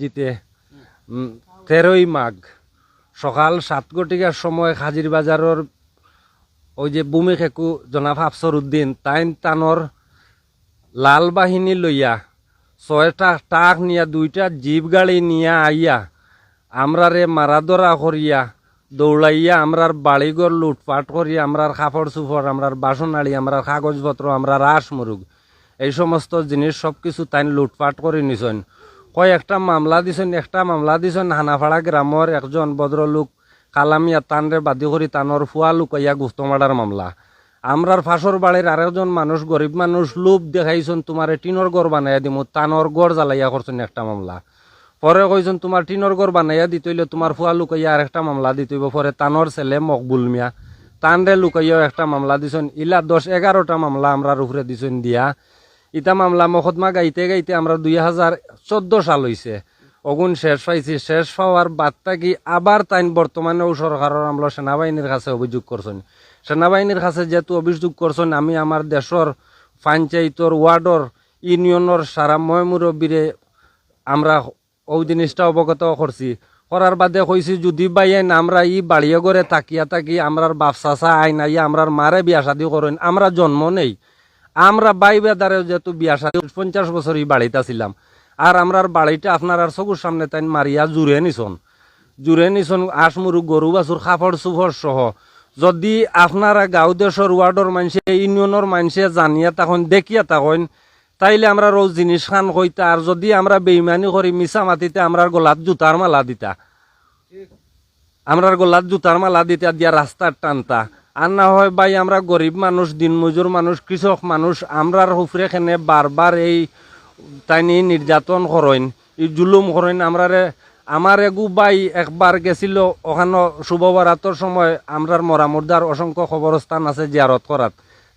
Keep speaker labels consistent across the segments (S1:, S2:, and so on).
S1: জিতে তেরোই মাঘ। সকাল সাত ঘটিকার সময় হাজির বাজারের ওই যে বুমি খেকু, জনাব আফসর উদ্দিন তাইন তানর লাল বাহিনী লইয়া ছয়টা টাক নিয়া, দুইটা জিপ গাড়ি নিয়া আইয়া আমরারে মারাদরা করিয়া দৌড়াইয়া আমরার বাড়িঘর লুটপাট করিয়া আমরার কাপড় চুপড়, আমরার বাসনাড়ি আমরার কাগজপত্র আমরা রাস মুরুগ, এই সমস্ত জিনিস সব কিছু তাইন লুটপাট করে নিছেন। কয় একটা মামলা দিছেন, একটা মামলা দিছেন, হানাফাড়া গ্রামের একজন ভদ্রলোক কালামিয়া তানরে বাদী করি তানর ফুয়া লুকাইয়া গুস্তমাডার মামলা। আমরার ফাঁসর বাড়ির আরেকজন মানুষ গরিব মানুষ লোভ দেখাইছেন তোমার টিনর গড় বানাইয়া দিমু তানর গড় জ্বালাইয়া করছেন একটা মামলা। পরে কইছেন তোমার টিনর গড় বানাইয়া দিতে হইলে তোমার ফুয়া লুকাইয়া আরেকটা মামলা দিতে হইব পরে তানর ছেলে মকবুল মিয়া তানরে লুকাইয়াও একটা মামলা দিছেন। ইলা দশ এগারোটা মামলা আমরার উপরে দিছেন দিয়া। ইটা মামলা মকদ্দমা গাইতে গাইতে আমরা দুই হাজার চোদ্দ সাল হইছে। অগুন শেষ পাইছি। শেষ পাওয়ার বাদ কি আবার তাইন বর্তমানেও সরকারের আমলা সেনাবাহিনীর কাছে অভিযোগ করছেন। সেনাবাহিনীর কাছে যেহেতু অভিযোগ করছেন, আমি আমার দেশর পঞ্চায়েতর ওয়ার্ডর ইউনিয়নের সারা ময় মুরব্বীরে আমরা ওই জিনিসটা অবগত করছি। করার বাদে কইছি, যদি বাইন আমরা ই বাড়িয়ে করে তাকিয়া তাকি আমরার বাপ চাচা আইন আইয়া আমরার মারে বিয়া শাদি করেন, আমরা জন্ম নেই। আমরা বাই বেদারে যেহেতু বিয়া শাদি পঞ্চাশ বছর ই বাড়িতে ছিলাম আর আমরার বাড়িটা আপনার আর চকুর সামনে তাই মারিয়া জুড়ে নিছন। জুড়ে নিছন আশ মুরু গরু বাছুর খাফড় চুফড় সহ। যদি আপনারা গাঁও দেশর ওয়ার্ডর মানুষে ইউনিয়নের মানুষে জানিয়া তখন দেখিয়া তখন তাইলে আমরা রোজ জিনিস খান কইতা আর যদি আমরা বেইমানি করি মিছা মাতিতে আমরার গলাত জুতার মালা দিতা। আমরার গলাত জুতার মালা দিতা দিয়া রাস্তার টানতা। আর না হয় ভাই আমরা গরিব মানুষ, দিনমজুর মানুষ, কৃষক মানুষ, আমরার হুফরে খেনে বারবার এই তাইনি নির্যাতন করেন এই জুলুম করেন আমরারে, আমার এগু বাই একবার গেছিল ওখানে শুভ বারাতর সময়, আমরার মরামুর্দার অসংখ্য খবরস্থান আছে জিয়ারত করাত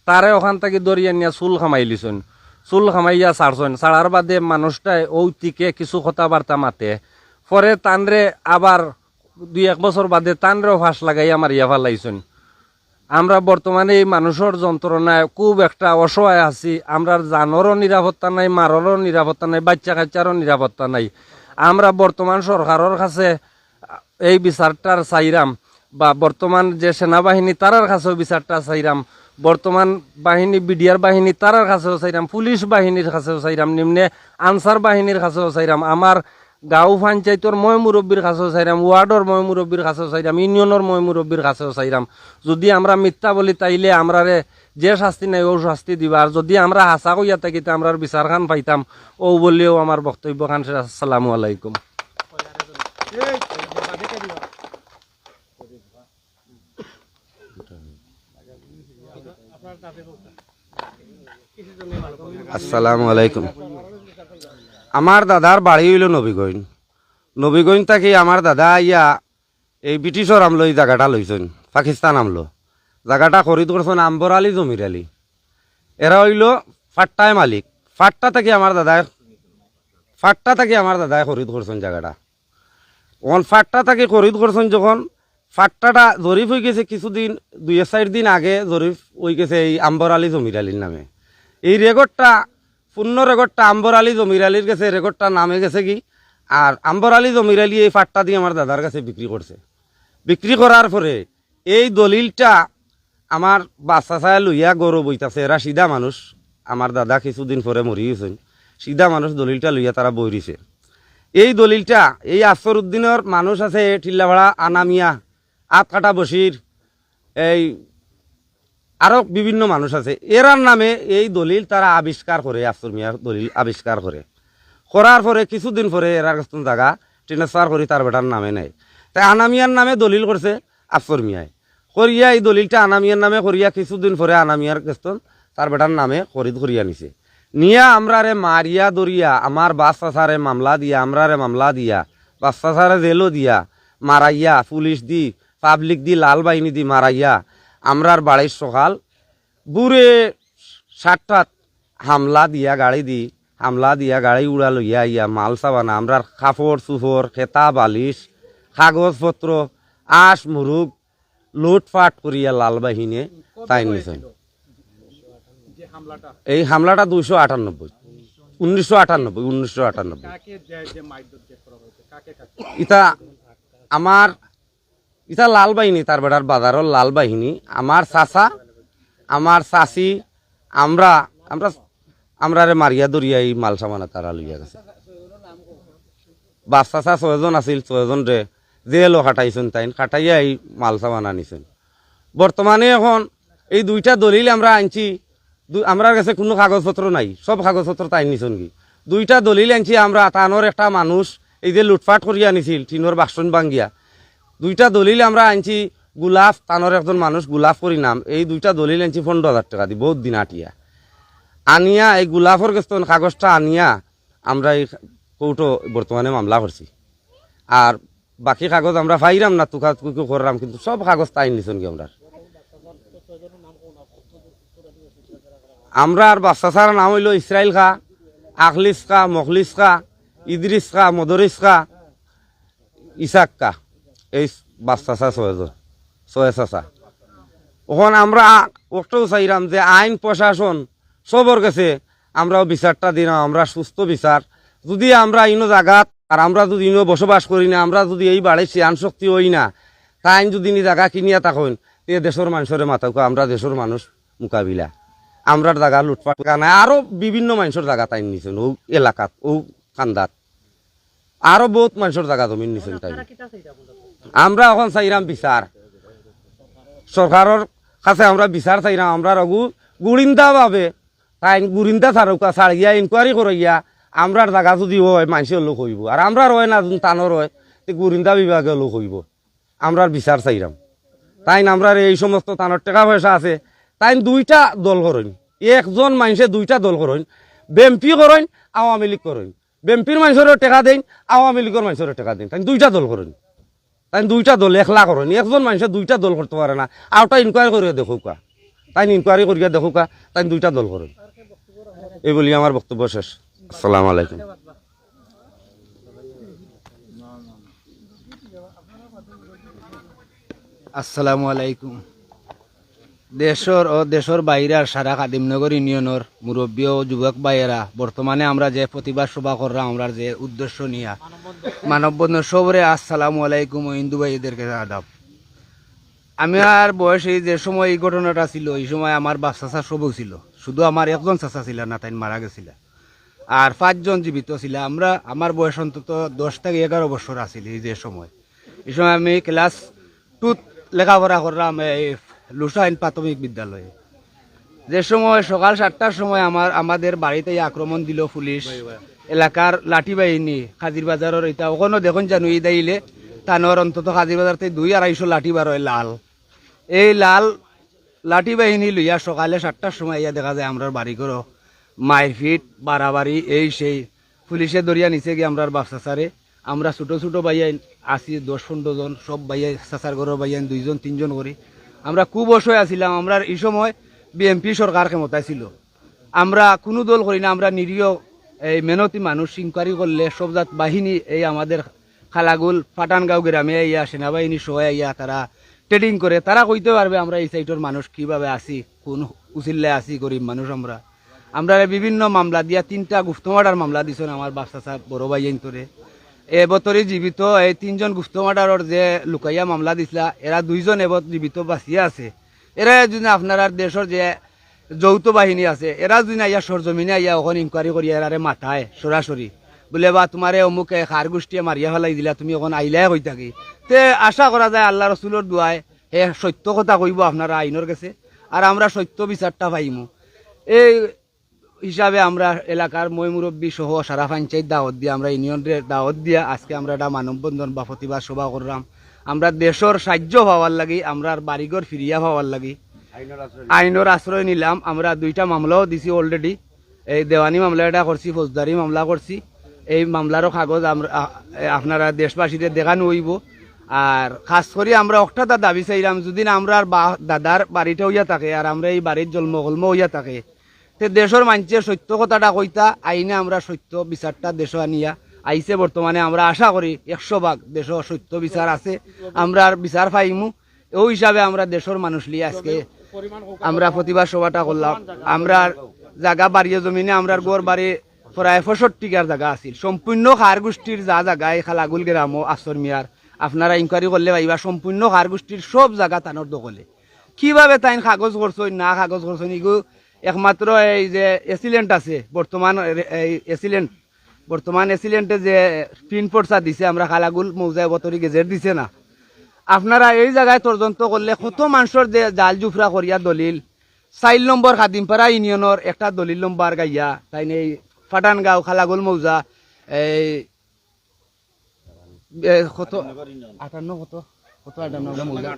S1: তারে ওখান থেকে দরিয়া নিয়ে চুল খামাই লিছুন চুল খামাইয়া ছাড়ছেন ছাড়ার বাদে মানুষটাই ঔতিকে কিছু কথাবার্তা মাতে। পরে তানরে আবার দুই এক বছর বাদে তানরেও ফাঁস লাগাইয়া মারিয়া ফেলাইছেন। আমরা বর্তমানে এই মানুষের যন্ত্রণায় খুব একটা অসহায় আছি। আমরা জানরও নিরাপত্তা নাই, মাররও নিরাপত্তা নাই, বাচ্চা কাচ্চারও নিরাপত্তা নাই। আমরা বর্তমান সরকারের কাছে এই বিচারটার চাইরাম বা বর্তমান যে সেনাবাহিনী তারার কাছেও বিচারটা চাইরাম, বর্তমান বাহিনী, বিডিআর বাহিনী তারার কাছেও চাইরাম, পুলিশ বাহিনীর কাছেও চাইরাম, নিম্নে আনসার বাহিনীর কাছেও চাইরাম। আমার গাঁও পঞ্চায়েতর ময় মুরব্বীর কাছেও চাইরাম ওয়ার্ডর ময় মুরব্বীর কাছেও চাইরাম ইউনিয়নের ময় মুরব্বীর কাছেও চাইরাম যদি আমরা মিথ্যা বলি তাইলে আমরারে যে শাস্তি নাই, ও শাস্তি দিবা। আর যদি আমরা হাসা কইয়া থাকি তা আমরা বিচার খান পাইতাম, ও বললেও আমার বক্তব্য খান। আসসালামু আলাইকুম।
S2: আসসালামু আলাইকুম। আমার দাদার বাড়ি হইল নবীগঞ্জ। নবীগঞ্জ থাকি আমার দাদা ইয়া এই ব্রিটিশর আমলো এই জায়গাটা লইছেন পাকিস্তান আমলো। জায়গাটা খরিদ করছেন আম্বর আলী জমির আলী। এরা হইল ফাট্টায় মালিক। ফাট্টা থেকে আমার দাদায় ফাট্টা থেকে আমার দাদায় খরিদ করছেন জায়গাটা ওখান ফাট্টা থেকে খরিদ করছেন যখন, ফাট্টাটা জরিফ হয়ে গেছে কিছুদিন, দুই চার দিন আগে জরিফ হয়ে গেছে এই আম্বর আলী জমির আলীর নামে। এই রেকর্ডটা পূর্ণ রেকর্ডটা আম্বর আলী জমির আলীর কাছে রেকর্ডটা নামে গেছে কি? আর আম্বর আলী জমির আলী এই ফাটটা দিয়ে আমার দাদার কাছে বিক্রি করছে। বিক্রি করার পরে এই দলিলটা আমার বাচ্চা ছায়া লইয়া গরু বইতাছে এরা সিধা মানুষ। আমার দাদা কিছুদিন পরে মরি গেছেন। সিধা মানুষ দলিলটা লইয়া তারা বইরিছে এই দলিলটা, এই আসর উদ্দিনের মানুষ আছে, টিল্লাভাড়া, আনামিয়া আত কাটা বসির এই আরও বিভিন্ন মানুষ আছে। এরার নামে এই দলিল তারা আবিষ্কার করে আফসর মিয়ার দলিল আবিষ্কার করে। করার পরে কিছুদিন পরে এরার কাছে জায়গা ট্রান্সফার করে তার বেটার নামে নেয়। তাই আনামিয়ার নামে দলিল করছে আফসর মিয়ায় করিয়া এই দলিলটা আনামিয়ার নামে করিয়া কিছুদিন পরে আনামিয়ার কেস্তন তার বেটার নামে খরিদ করিয়া নিছে। নিয়া আমরারে মারিয়া দরিয়া, আমার বাচ্চা সারে মামলা দিয়া, আমরারে মামলা দিয়া বাচ্চা সারে জেলও দিয়া, মারাইয়া, পুলিশ দি পাবলিক দি, লাল বাহিনী দি মারাইয়া আমরার বাড়ির সকাল। বুড়ে সাতটাত হামলা দিয়া গাড়ি দি হামলা দিয়া গাড়ি উড়া লইয়া ইয়া মাল সাবানা আমরার কাপড় চুপড় খেতা বালিশ কাগজপত্র আঁশ মুরুগ লুটপাট করিয়া লাল বাহিনী তাই নিছেন এই হামলাটা দুইশো আটানব্বই উনিশশো আটানব্বই উনিশশো আটানব্বই। ইতা আমার ইতা লাল বাহিনী, তার বেটার বাজারর লাল বাহিনী। আমার চাচা, আমার চাচি, আমরা আমরা আমরা মারিয়া দরিয়া এই মাল সামানা তারা লইয়া গেছে। বাপ চাচা ছয়জন আছিল, ছয়জন রে জেলও খাটাইছেন তাইন, খাটাইয়া এই মাল সামান আনিছেন। বর্তমানে এখন, এই দুইটা দলিল আমরা আনছি আমরার কাছে কোনো কাগজপত্র নাই, সব কাগজপত্র তাই নিছেন কি? দুইটা দলিল আনছি আমরা, তানোর একটা মানুষ, এই যে লুটপাট করিয়া আনিছিল, টিনোর বাসন ভাঙ্গিয়া দুইটা দলিল আমরা আনছি গুলাফ তানোর একজন মানুষ গুলাফ করি নাম, এই দুইটা দলিল আনছি পনেরো হাজার টাকা দি, বহুত দিন আটিয়া। আনিয়া, এই গুলাফর কাছে তখন কাগজটা আনিয়া আমরা এই কৌটো বর্তমানে মামলা করছি আর বাকি কাগজ আমরা পাইরাম না, তুকা তুকি করলাম কিন্তু সব কাগজ তাই নিছেন কি আমরা আমরা আর বাচ্চা নাম হইল ইসরায়েল খা আখলিস খা মখলিস খা ইদ্রিস খা মদরিস খা ইসাক খা। এই বাচ্চা চা ছয় চাচা। ওখান আমরা ওটাও চাইলাম যে আইন প্রশাসন সবর কাছে আমরাও বিচারটা দিলাম আমরা সুস্থ বিচার যদি আমরা ইনো জায়গাত আর আমরা যদি ইনো বসবাস করি না, আমরা যদি এই বাড়ি সিয়ান শক্তি হই না তা আইন যদি নি জায়গা কিনিয়া থাকুন তে দেশের মানুষের মাথাকে আমরা দেশের মানুষ মোকাবিলা। আমরা জায়গা লুটপাট নাই, আরও বিভিন্ন মানুষের জায়গা তাই নিছেন ও এলাকাত, ও কান্দাত। আরও বহুত মানুষের জায়গা জমিন নিছেন তাই আমরা এখন চাইরাম বিচার সরকারের কাছে আমরা বিচার চাইরাম, আমরা রঘু গুড়িন্দা ভাবে তাই গুড়িন্দা ছাড়ুকা ছাড়িয়া ইনকোয়ারি করাইয়া আমরার জায়গা যদি হয় মানুষের লোক হইব। আর আমরা রয় না যোন টানোর হয়, তে গুড়িন্দা বিভাগে লোক হইব। আমরার বিচার চাইরাম। তাই আমরার এই সমস্ত টানোর টাকা পয়সা আছে। তাই দুইটা দল করেন একজন মানুষে দুইটা দল করেন বেম্পি করেন আওয়ামী লীগ করেন বেম্পির মানুষেরও টাকা দেন আওয়ামী লীগের মানুষেরও টাকা দেন। তাই দুইটা দল করেন তাই দুইটা দল একলা করেন একজন মানুষের দুইটা দল করতে পারে না। আরটা ইনকোয়ারি করিয়া দেখুকা তাই ইনকোয়ারি করিয়া দেখুকা তাই দুইটা দল করেন এই বলি আমার বক্তব্য শেষ। আসসালামু আলাইকুম।
S3: আসসালামু আলাইকুম। দেশর ও দেশর বাইরের সারা কাদিমনগর ইউনিয়নের মুরব্বী ও যুবক ভাইয়েরা বর্তমানে আমরা যে প্রতিবাদ সভা করলাম আমরা যে উদ্দেশ্য নিয়ে। মানববন্ধন সবরে আসসালামু আলাইকুম হিন্দু ভাইদেরকে আদাব। আমি আর বয়সে যে সময় এই ঘটনাটা ছিল, এই সময় আমার বাপ চাচা সবও ছিল। শুধু আমার একজন চাচা ছিল না তাই মারা গেছিল। আর পাঁচজন জীবিত ছিল। আমরা, আমার বয়স অন্তত দশ থেকে এগারো বছর আছিল এই যে সময়। এই সময় আমি ক্লাস টুত লেখাপড়া করলাম, এই লুসাইন প্রাথমিক বিদ্যালয়ে। যে সময় সকাল সাতটার সময় আমার আমাদের বাড়িতে আক্রমণ দিল পুলিশ এলাকার লাঠি বাহিনী খাজির বাজারের এটা। ওখানেও দেখুন জানু ঈদ আইলে তানোর অন্তত খাজির বাজার থেকে দুই আড়াইশো লাঠি বার হয় লাল। এই লাল লাঠি বাহিনী লইয়া সকালে সাতটার সময় ইয়া দেখা যায় আমরার বাড়ি করো মারপিট বাড়াবাড়ি এই সেই। পুলিশে দরিয়া নিচে গিয়ে আমরার বাপসা সারে আমরা ছোট ছোট বাইয়াই আছি দশ পনেরো জন সব বাইয়াই চাচার ঘরের বাইয়াই দুইজন তিনজন করে আমরা অসহায় আছিলাম আমরা এই সময় বিএমপি সরকার ক্ষমতায় ছিল। আমরা কোনো দল করি না, আমরা নিরীহ, এই মেহনতি মানুষ, ইনকোয়ারি করলে সব জাত বাহিনী, এই আমাদের খালাগুল ফাটানগাঁও গ্রামে ইয়া সেনাবাহিনী সহ ইয়া তারা ট্রেডিং করে। তারা কইতে পারবে আমরা এই সাইটের মানুষ কীভাবে আছি, কোন উচিল্লে আছি, গরিব মানুষ আমরা। আমরা বিভিন্ন মামলা দিয়া, তিনটা গুপ্তমার্ডার মামলা দিছেন আমার বাচ্চা সাহেব বড় ভাই এবতরে জীবিত এই তিনজন গুপ্তমার্ডারর যে লুকাইয়া মামলা দিছিলা এরা দুইজন এবত জীবিত বাঁচিয়া আছে। এরা যদি আপনার দেশের যে যৌথ বাহিনী আছে এরা যদি আইয়া সরজমিনে আইয়া ওখানে ইনকোয়ারি করি এরারে মাথায় সরাসরি বলে, বা তোমারে অমুকে খার গোষ্ঠীয়ে মারিয়া ফেলাই দিলা, তুমি এখন আইলাই কই থাকি। তে আশা করা যায় আল্লাহ রসুলোর দোয়ায় হে সত্য কথা কইব আপনারা আইনের কাছে আর আমরা সত্য বিচারটা পাইমু। এই হিসাবে আমরা এলাকার মই মুরব্বী সহ সারা পঞ্চায়েত দাওয়াত দিয়ে আমরা ইউনিয়নের দাওয়াত দিয়া আজকে আমরা একটা মানববন্ধন বা প্রতিবাদ সভা করলাম। আমরা দেশের সাহায্য পাওয়ার লাগি আমরা বাড়িঘর ফিরিয়া পাওয়ার লাগি। আইনের আশ্রয় নিলাম। আমরা দুইটা মামলাও দিছি অলরেডি এই দেওয়ানি মামলা এটা করছি ফৌজদারি মামলা করছি। এই মামলারও কাগজ আমরা আপনারা দেশবাসীদের দেখানো হইব। আর খাস করে আমরা একটা দাবি চাইলাম যদি না আমরা বা দাদার বাড়িটা হইয়া থাকে আর আমরা এই বাড়ির জন্ম কলম হইয়া থাকে তে দেশের মানুষের সত্য কথাটা কইতা, আইনে আমরা সত্য বিচারটা দেশ আনিয়া। আইছে বর্তমানে আমরা আশা করি একশো ভাগ দেশ সত্য বিচার আছে, আমরা আর বিচার পাইমু। ওই হিসাবে আমরা দেশের মানুষ লিয়ে আজকে আমরা প্রতিবাদ সভাটা করলাম। আমরা জায়গা বাড়িয়ে জমিনে আমরা গড় বাড়ি প্রায় পঁয়ষট্টিকার জায়গা আছিল। সম্পূর্ণ খার গোষ্ঠীর যা জায়গা এই খালাগুল গ্রাম আসর মিয়ার আপনারা ইনকোয়ারি করলে পাইবা, সম্পূর্ণ খার গোষ্ঠীর সব জায়গা তানোর দখলে। কীভাবে তাই কাগজ করছেন না কাগজ করছেন এগু একমাত্র এই যে এসিলেন্ট আছে বর্তমান এই এসিলেন্ট বর্তমান এসিলেন্টে যে পিন পর্চা দিছে আমরা খালাগুল মৌজায় বতরি গেজেট দিছে না। আপনারা এই জায়গায় তদন্ত করলে কত মানুষের যে জাল জুফরা করিয়া দলিল? চাইল নম্বর খাদিমপাড়া ইউনিয়নের একটা দলিল নম্বর গাইয়া তাই এই ফাটানগাঁও খালাগুল মৌজা এই কত? আটান্ন কত? কত আটান্ন? মৌজা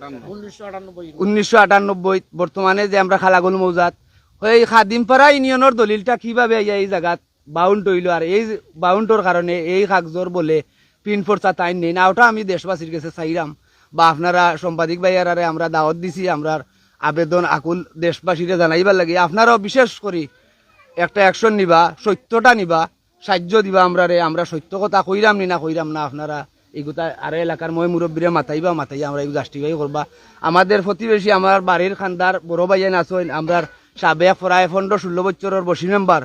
S3: উনিশশো আটানব্বই বর্তমানে যে আমরা খালাগুল মৌজাত এই খাদিমপাড়া ইউনিয়নের দলিলটা কীভাবে এই জায়গাত বাউন্ড হইল আর এই বাউন্ডর কারণে এই কাগজর বলে পিন ফোর্সা তাই নেই। না ওটা আমি দেশবাসীর কাছে চাইলাম বা আপনারা সাংবাদিক ভাইয়ারে আমরা দাওয়াত দিছি আমরা আবেদন আকুল দেশবাসীরে জানাইবার লাগে। আপনারাও বিশেষ করি একটা অ্যাকশন নিবা, সত্যটা নিবা, সাহায্য দিবা আমরা রে আমরা সত্য কথা কইরাম নি না কইরাম না আপনারা এগুতা আর এলাকার মই মুরব্বীরে মাতাইবা মাতাই আমরা এগুলো জাস্টিফাই করবা। আমাদের প্রতিবেশী, আমার বাড়ির খান্দার বড় ভাইয়ান আছেন আমরার সাবেক প্রায় পনেরো ষোলো বছরের বসি মেম্বার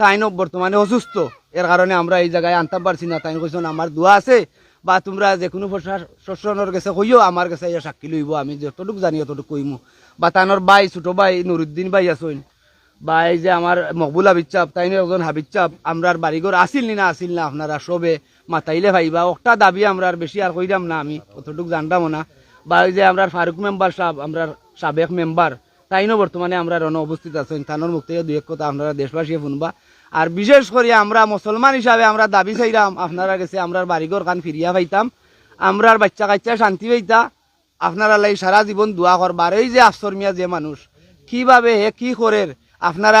S3: তাইনও বর্তমানে অসুস্থ। এর কারণে আমরা এই জায়গায় আনতে পারছি না। তাই কইছেন আমার দোয়া আছে বা তোমরা যে কোনো প্রশাসনের কাছে কইও, আমার কাছে ইয়া সাক্ষী লইব। আমি যতটুকু জানি অতটুকু কইমু। বা তানোর ভাই, ছোট ভাই, নুরুদ্দিন ভাই আছেন। বা এই যে আমার মকবুল হাবিব চাপ তাই একজন হাবিব চাপ আমরার বাড়িঘর আসিল নি আসিল না। আপনারা সবে মাতাইলে ভাইবা একটা দাবি আমরা আর বেশি আর কইরাম না। আমি অতটুকু জানতামও না। বা ওই যে আমরা ফারুক মেম্বার সাহেব আমরা সাবেক মেম্বার তাইনও বর্তমানে আমরা রণ উপস্থিত আছেন তানোর মুখ থেকে দুই এক কথা আপনারা দেশবাসী শুনবা। আর বিশেষ করে আমরা মুসলমান হিসাবে আমরা দাবি চাইলাম আপনারা গেছে আমরা বাড়িঘর কান ফিরিয়া পাইতাম, আমরার বাচ্চা কাচ্চা শান্তি পাইতা, আপনারা লাই সারা জীবন দোয়া করবার। এই যে আফসর মিয়া যে মানুষ, কীভাবে হে কি করে আপনারা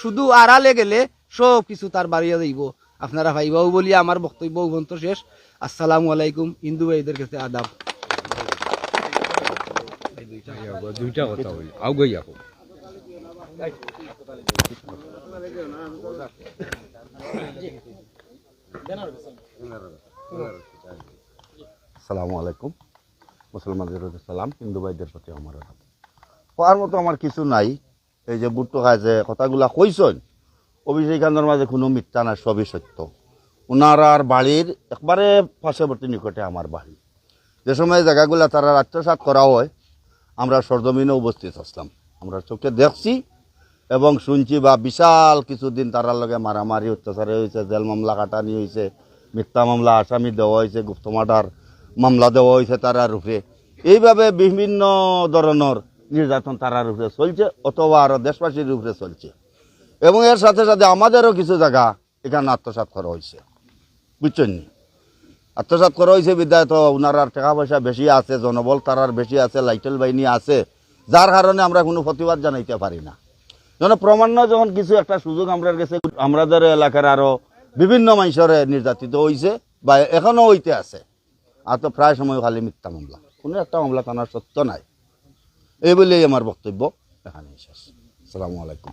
S3: শুধু আড়ালে গেলে সব কিছু তার বাড়িয়ে যাইব আপনারা ভাইবাও বলি, আমার বক্তব্য গ্রন্থ শেষ। আসসালামু আলাইকুম, হিন্দু ভাইদের কাছে আদাব।
S2: দুইটা কথা আও গই
S4: মুসলমানদের সালাম হিন্দু ভাইদের প্রতি আমার। হওয়ার মতো আমার কিছু নাই। এই যে বুট্টো খায় যে কথাগুলা কইসন অভিষেক খানের মাঝে কোনো মিথ্যা না সবই সত্য। ওনার বাড়ির একবারে পার্শ্ববর্তী নিকটে আমার বাড়ি। যে সময় জায়গাগুলা তারা আত্মসাত করা হয় আমরা সরজমিনে উপস্থিত আসলাম আমরা চোখে দেখছি এবং শুনছি বা বিশাল কিছুদিন তারার লগে মারামারি, অত্যাচারে হয়েছে, জেল মামলা কাটানি হয়েছে, মিথ্যা মামলা, আসামি দেওয়া হয়েছে, গুপ্ত মার্ডার মামলা দেওয়া হয়েছে তারার রূপে। এইভাবে বিভিন্ন ধরনের নির্যাতন তারার উপরে চলছে অথবা আরও দেশবাসীর উপরে চলছে। এবং এর সাথে সাথে আমাদেরও কিছু জায়গা এখানে আত্মসাৎ করা হয়েছে। বুঝছেন নি? আত্মসাৎ করা হয়েছে বিদ্যায় তো ওনার আর টাকা পয়সা বেশি আছে, জনবল তারার বেশি আছে, লাইটেল বাহিনী আছে, যার কারণে আমরা কোনো প্রতিবাদ জানাইতে পারি না। যেন প্রমাণ্য যখন কিছু একটা সুযোগ আমরা গেছে, আমাদের এলাকার আরও বিভিন্ন মানুষের নির্যাতিত হয়েছে বা এখনও হইতে আছে। আর তো প্রায় সময় খালি মিথ্যা মামলা। কোনো একটা মামলা টানার সত্য নাই। এই বলেই আমার বক্তব্য এখানে শেষ। আসসালামু আলাইকুম।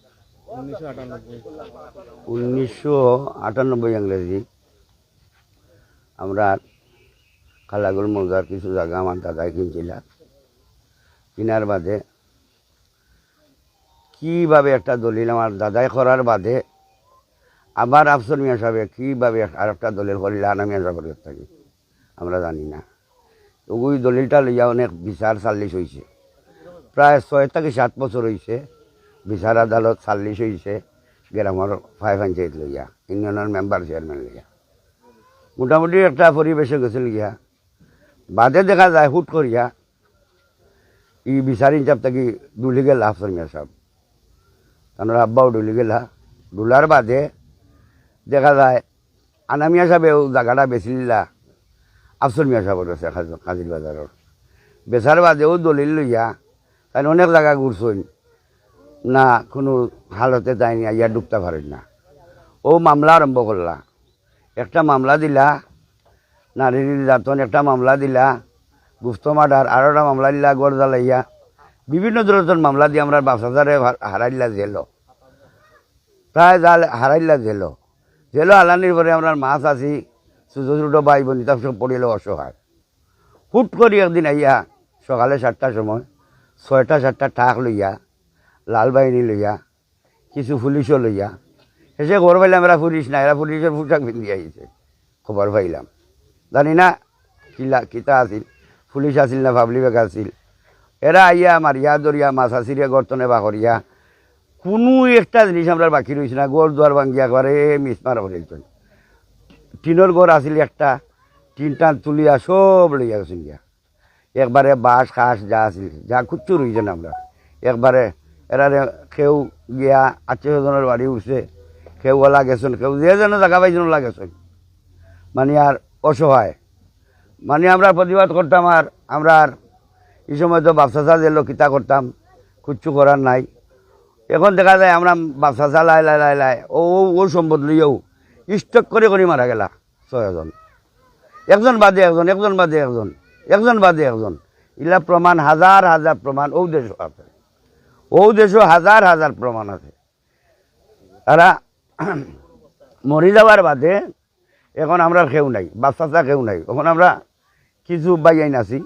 S5: ইংরেজি। আমরা খালাগুল মৌজার কিছু জায়গা আমার দাদাই কিনছিলাম কিনার বাদে কীভাবে একটা দলিল আমার দাদাই করার বাদে আবার আফসর মিয়া সাহেব, কীভাবে আর একটা দলিল করিলে আনা মিয়া সাহেবের থাকি? আমরা জানি না। ওই দলিলটা লইয়া অনেক বিচার চাল্লিশ হয়েছে প্রায় ছয় থেকে সাত বছর হয়েছে বিচার আদালত চাল্লিশ হয়েছে গ্রামের ফাইভ পঞ্চায়েত লইয়া, ইউনিয়নের মেম্বার চেয়ারম্যান লইয়া। মোটামুটি একটা পরিবেশে গেছিল গিয়া। বাদে দেখা যায় হুট করিয়া ই বিচার ইনচাপ থাকি ডুলি গেল আফসর মিয়া সাহেব তানোর আব্বাও ডুলি গেলা। ডুলার বাদে দেখা যায় আনামিয়া সাহেবেও জায়গাটা বেচি দিলা। আফসর মিয়া সাহেবের আছে কাজির বাজারের বেচার বাদেও দলিল লইয়া তাই অনেক জায়গা ঘুরছইন না, কোনো হালতে যায়নি, আইয়া ডুবতে পারেন না। ও মামলা আরম্ভ করলা। একটা মামলা দিলা, নারী নির্যাতন একটা মামলা দিলা, গুপ্ত মার্ডার আরও একটা মামলা দিলা, গড় জ্বালাইয়া। বিভিন্ন ধরনের মামলা দিয়ে আমরা বাপসাদারে হারাইলা জেল। প্রায় জাল হারাইলা জেল। জেল হালানির পরে আমরা মাছ আছি ছোট ছোট ভাই বোন সব পড়িল অসহায়। হুট করি একদিন আইয়া সকালে সাতটার সময়, ছয়টা সাতটা টাক লইয়া লাল বাহিনী লইয়া, কিছু পুলিশও লইয়া। এসে ঘর পাইলাম, এরা পুলিশ না এরা পুলিশের পোশাক পিন্ধি আইছে। খবর পাইলাম। জানি না কিলা, কিতা আছিল, পুলিশ আছিল না পাবলি বেগ আছিল। এরা আইয়া মারিয়া দরিয়া মাছ আসিরিয়া গর্তনে বাকরিয়া কোনো একটা জিনিস আমরা বাকি রয়েছে না, গড় দুয়ার ভাঙ্গিয়া একবারে মিস মারা ফেলছেন টিনের ঘর আছিল একটা টিন টান তুলিয়া সব লইয়া গেছেন গিয়া একবারে বাঁশ খাস যা আছিল, যা খুচ্ছু রয়েছেন আমরা একবারে এরারে কেউ গিয়া আত্মীয় বাড়ি উঠছে। কেউ ওলা গেছেন কেউ যে যেন জায়গা পাইছেন ওলা গেছেন মানে আর অসহায়। মানে আমরা প্রতিবাদ করতাম আর আমরা আর এই সময় তো ব্যবসা জেল কিতা করতাম, কিচ্ছু করার নাই। এখন দেখা যায় আমরা ব্যবসা চালাই লাই লাই লাই, ও, ও- সম্পদ লইয়াও স্টক করে করে মারা গেলা ছয়জন একজন বাদে একজন একজন বাদে একজন একজন বাদে একজন। ইলা প্রমাণ, হাজার হাজার প্রমাণ ও দেশ আছে ও দেশও হাজার হাজার প্রমাণ আছে। তারা মরি যাওয়ার বাদে এখন আমরা কেউ নাই বাচ্চা কেউ নাই। এখন আমরা কিছু বাইয়াইন আছি।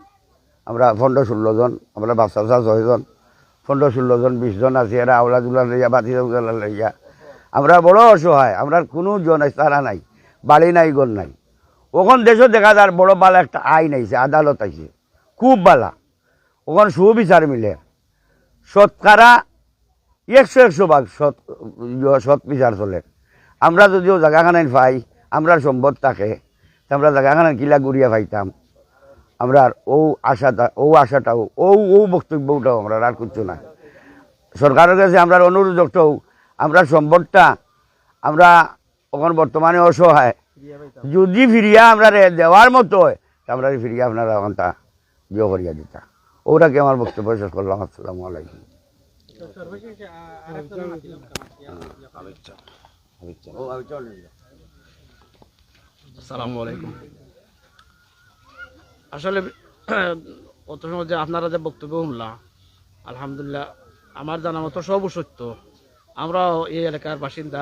S5: আমরা পনেরো ষোলো জন, আমরা বাচ্চা ছয়জন পনেরো ষোলো জন, বিশ জন আছি, এরা আওলা দুলা লইয়া, বাতি উলা লইয়া। আমরা বড় অসহায়, আমরা কোনো জন তারা নাই বাড়ি নাই গন নাই। ওখান দেশও দেখা যায় বড় বালা একটা আইন আইছে, আদালত আইছে, খুব বালা। ওখান সুবিচার মিলে। শতকরা একশো একশো ভাগ সৎ ইয়ে সৎ বিচার চলে। আমরা যদিও জায়গাখানে পাই, আমরা সম্পদ থাকে আমরা জায়গাখানে কিলা গুড়িয়া পাইতাম। আমরা ও আশাটা, ও আশাটাও, ও ও বক্তব্যটাও আমরা আর কিছু না। সরকারের কাছে আমরা অনুরোধ একটাও আমরা সম্পদটা, আমরা এখন বর্তমানে অসহায়। যদি ফিরিয়া আমরা দেওয়ার মতো আমরা ফিরিয়া আপনারা এখন তা বিয়ে করিয়া দিতা ওটাকে আমার বক্তব্য শেষ করলাম, আসসালামু আলাইকুম।
S6: আসলে, অত সময় যে আপনারা যে বক্তব্য শুনলাম, আলহামদুলিল্লাহ, আমার জানা মতো সব সত্য। আমরাও এই এলাকার বাসিন্দা।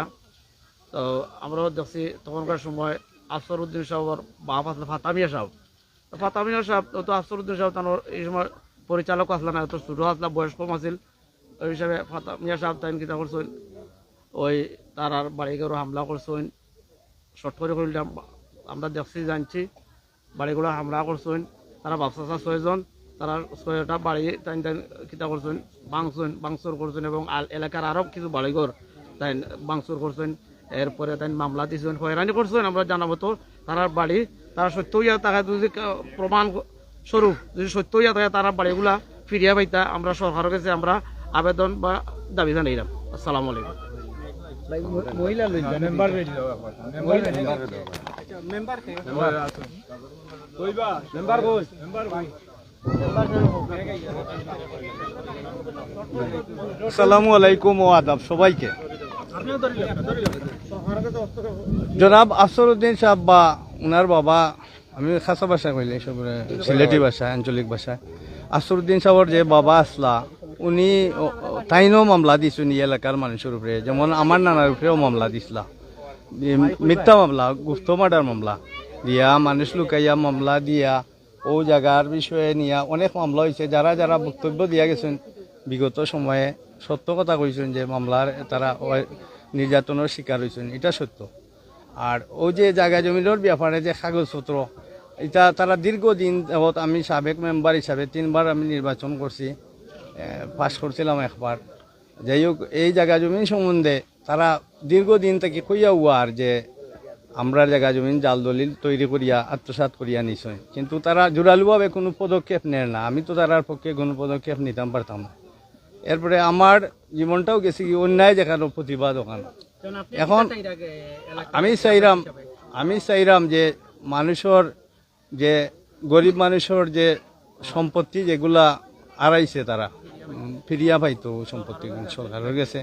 S6: তো আমরাও দেখছি, তখনকার সময় আফসর উদ্দিন সাহেবর বাপ আসলে ফাতামিয়া সাহেব। তো ফাতামিয়া সাহেব, তো আফসর উদ্দিন সাহেব তার এই সময় পরিচালক আসলে না, তো ছোটো আসলে বয়স কম আছিল। ওই হিসাবে ফাতামিয়া সাহেব তাই কিতা করছেন, ওই তার আর বাড়ি হামলা করছেন। শর্ট করে করলাম আমরা দেখছি, জানছি বাড়িগুলো হামলা করছেন। তারা বাপসা ছয়জন, তারা ছয়টা বাড়ি টাইন টাইন কিতা করছেন বাংছেন বাংচুর করছেন এবং এলাকার আরও কিছু বাড়িঘর তাই বাংচুর করছেন। এরপরে তাই মামলা দিয়েছেন হয়রানি করছেন, আমরা জানাব তো, তারার বাড়ি, তারা সত্য তাকে যদি প্রমাণ স্বরূপ যদি সত্য ইয়া থাকে তারা বাড়িগুলা ফিরিয়া পাইতা আমরা সরকারের কাছে আমরা আবেদন বা দাবি জানাইলাম। আসসালামু আলাইকুম।
S7: আসসালামু আলাইকুম ও আদাব সবাইকে। জনাব আসরুদ্দিন সাহেব বা ওনার বাবা আমি খাসা ভাষা কইলে সব সিলেটি ভাষা, আঞ্চলিক ভাষা। আসরুদ্দিন সাহেবর যে বাবা আসলা, উনি তাইনও মামলা দিছেন এই এলাকার মানুষের উপরে। যেমন আমার নানার উপরেও মামলা দিছিলা মিথ্যা মামলা, গুপ্ত মার্ডার মামলা। দিয়া মানুষ লুকাইয়া মামলা দিয়া, ও জায়গার বিষয়ে নিয়া অনেক মামলা হয়েছে যারা যারা বক্তব্য দিয়া গেছেন, বিগত সময়ে সত্য কথা কইছেন যে মামলার তারা নির্যাতনের শিকার হয়েছেন এটা সত্য। আর ও যে জায়গা জমিনের ব্যাপারে যে কাগজপত্র, এটা তারা দীর্ঘদিন যাবৎ আমি সাবেক মেম্বার হিসাবে তিনবার আমি নির্বাচন করছি পাশ করছিলাম একবার। যাই হোক, এই জায়গা জমি সম্বন্ধে তারা দীর্ঘদিন থেকে কইয়া উয়ার যে আমরা জায়গা জমিন জাল দলিল তৈরি করিয়া, আত্মসাৎ করিয়া নিশ্চয়। কিন্তু তারা জোরালোভাবে কোনো পদক্ষেপ নেয় না। আমি তো তারার পক্ষে কোনো পদক্ষেপ নিতাম পারতাম না। এরপরে আমার জীবনটাও গেছে কি অন্যায় দেখানো প্রতিবাদ ওখানে। এখন আমি চাইরাম আমি চাইরাম যে মানুষের যে গরিব মানুষের যে সম্পত্তি যেগুলা হারাইছে তারা ফিরিয়া পাইতো সম্পত্তি সরকারের গেছে।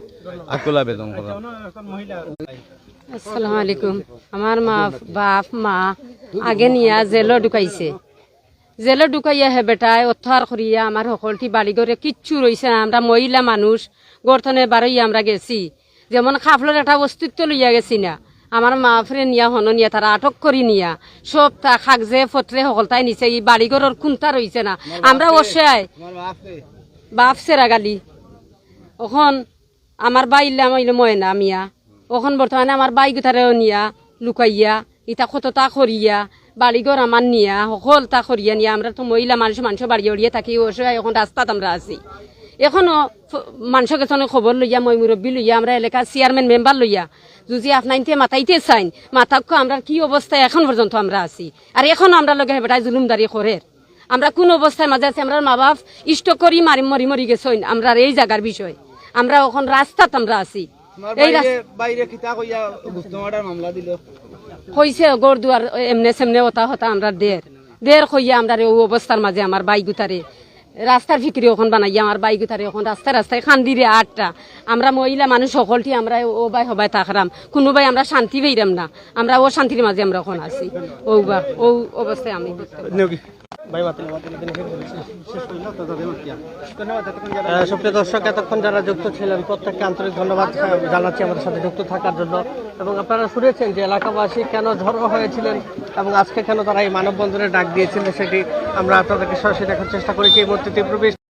S7: আকুল আবেদন করা।
S8: আসসালামু আলাইকুম। আমার মা বাপ মা আগে নিয়া জেলো ঢুকাইছে। জেলো ঢুকাইয়া হে বেটায় অথার করিয়া আমার সকলটি বাড়ি ঘরে কিচ্ছু রইছে না। আমরা মহিলা মানুষ গর্তনে বারইয়া আমরা গেছি। যেমন খাফলের একটা অস্তিত্ব লইয়া গেছি না। আমার মা ফ্রে নিয়া হন নিয়া তারা আটক করি নিয়া। সব তা খাগজে ফটরে সকলতাই নিছে এই বাড়ি ঘরের খুন্তা রইছে না। আমরা অসহায়। বাপ সেরা গালি। ওখন আমার বাইলাম হইল ময়না মিয়া। ওখন বর্তমানে আমার বাই গুতারেও নিয়া লুকাইয়া ইটা কতটা করিয়া বাড়িঘর আমার নিয়া সকল তা করিয়া নিয়া। আমরা তো মহিলা মানুষ মানুষ বাড়ি উড়িয়ে থাকি অসহায় এখন রাস্তাত আমরা আছি। এখনও ফ- মানুষ কেতনে খবর লইয়া মই মুরব্বী লইয়া আমরা এলাকার চেয়ারম্যান মেম্বার লইয়া যদি আপনাইতে মাতাইতে চাইন মাতাক্য আমরা কি অবস্থায় এখন পর্যন্ত আমরা আছি? আর এখনও আমরা লগে বেটায় জুলুমদারি করে আমরা কোন অবস্থায় মাঝে আছি? আমরা মা বাপ ইষ্ট করি মারি মরি মরি গেছইন আমরা এই জায়গার বিষয়। আমরা এখন রাস্তাত আমরা আছি। এই কইছে গড় দুয়ার এমনে সেমনে ওটা হতা আমরা দের দের কইয়া আমরা ও অবস্থার মাঝে আমার বাই গুতারে রাস্তার ভিতরে ওখান বানাই, আমার বাইক উঠারে ওখান রাস্তায় রাস্তায় খান্দিরে আটটা। আমরা মহিলা মানুষ সকলটি আমরা ও বাই হবাই কোনো কোনোবাই আমরা শান্তি পেইরাম না। আমরা ও শান্তির মাঝে আমরা ওখানে আছি। ও বা ও অবস্থায় আমি
S9: সুপ্রিয় দর্শক এতক্ষণ যারা যুক্ত ছিলেন প্রত্যেককে আন্তরিক ধন্যবাদ জানাচ্ছি আমাদের সাথে যুক্ত থাকার জন্য। এবং আপনারা শুনেছেন যে এলাকাবাসী কেন ঝড়ো হয়েছিলেন এবং আজকে কেন তারা এই মানববন্ধনের ডাক দিয়েছিলেন সেটি আমরা আপনাদেরকে সরাসরি দেখার চেষ্টা করেছি। এই মুহূর্তে তীব্র